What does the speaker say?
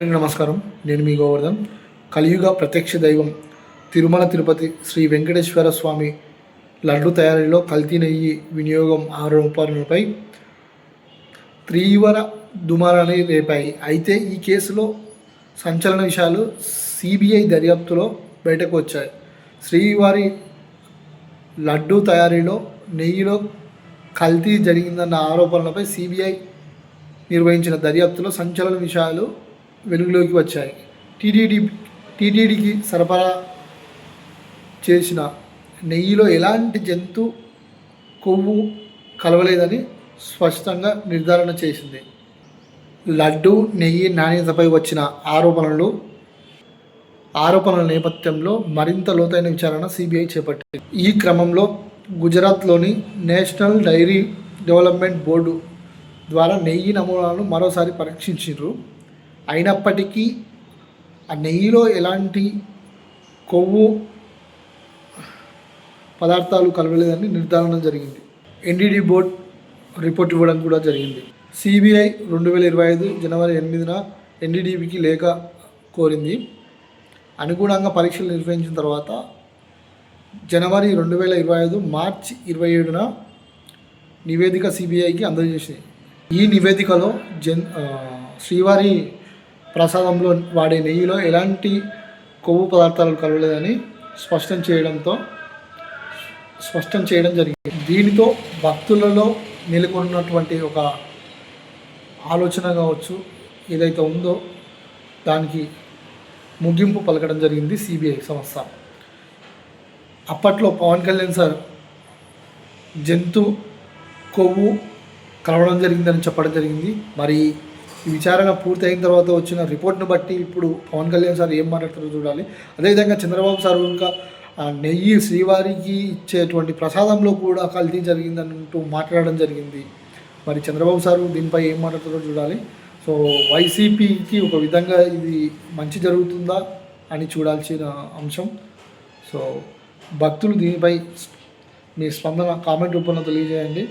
నమస్కారం. నేను మీ గోవర్ధన్. కలియుగ ప్రత్యక్ష దైవం తిరుమల తిరుపతి శ్రీ వెంకటేశ్వర స్వామి లడ్డు తయారీలో కల్తీ నెయ్యి వినియోగం ఆరోపణలపై తీవ్ర దుమారాన్ని రేపాయి. అయితే ఈ కేసులో సంచలన విషయాలు సిబిఐ దర్యాప్తులో బయటకు వచ్చాయి. శ్రీవారి లడ్డు తయారీలో నెయ్యిలో కల్తీ జరిగిందన్న ఆరోపణలపై సిబిఐ నిర్వహించిన దర్యాప్తులో సంచలన విషయాలు వెలుగులోకి వచ్చాయి. టీటీడీ టీటీడీకి సరఫరా చేసిన నెయ్యిలో ఎలాంటి జంతు కొవ్వు కలవలేదని స్పష్టంగా నిర్ధారణ చేసింది. లడ్డు నెయ్యి నాణ్యతపై వచ్చిన ఆరోపణలు ఆరోపణల నేపథ్యంలో మరింత లోతైన విచారణ సిబిఐ చేపట్టింది. ఈ క్రమంలో గుజరాత్లోని నేషనల్ డైరీ డెవలప్మెంట్ బోర్డు ద్వారా నెయ్యి నమూనాలను మరోసారి పరీక్షించారు అయినప్పటికీ ఆ నెయ్యిలో ఎలాంటి కొవ్వు పదార్థాలు కలవలేదని నిర్ధారణ జరిగింది. ఎన్డీడీ బోర్డ్ రిపోర్ట్ ఇవ్వడం కూడా జరిగింది. సిబిఐ రెండు వేల ఇరవై ఐదు జనవరి ఎనిమిదిన ఎన్డీడీబీకి లేఖ కోరింది. అనుగుణంగా పరీక్షలు నిర్వహించిన తర్వాత జనవరి రెండు వేల ఇరవై ఐదు మార్చి ఇరవై ఏడున నివేదిక సిబిఐకి అందజేసింది. ఈ నివేదికలో జన్ శ్రీవారి ప్రసాదంలో వాడే నెయ్యిలో ఎలాంటి కొవ్వు పదార్థాలు కలవలేదని స్పష్టం చేయడంతో స్పష్టం చేయడం జరిగింది. దీనితో భక్తులలో నెలకొన్నటువంటి ఒక ఆలోచన కావచ్చు ఏదైతే ఉందో దానికి ముగింపు పలకడం జరిగింది సిబిఐ సంస్థ. అప్పట్లో పవన్ కళ్యాణ్ సార్ జంతు కొవ్వు కలవడం జరిగిందని చెప్పడం జరిగింది. మరి ఈ విచారణ పూర్తి అయిన తర్వాత వచ్చిన రిపోర్ట్ను బట్టి ఇప్పుడు పవన్ కళ్యాణ్ సార్ ఏం మాట్లాడతారో చూడాలి. అదేవిధంగా చంద్రబాబు సార్ ఇంకా నెయ్యి శ్రీవారికి ఇచ్చేటువంటి ప్రసాదంలో కూడా కల్తీ జరిగిందంటూ మాట్లాడడం జరిగింది. మరి చంద్రబాబు సార్ దీనిపై ఏం మాట్లాడతారో చూడాలి. సో వైసీపీకి ఒక విధంగా ఇది మంచి జరుగుతుందా అని చూడాల్సిన అంశం. సో భక్తులు దీనిపై మీ స్పందన కామెంట్ రూపంలో తెలియజేయండి.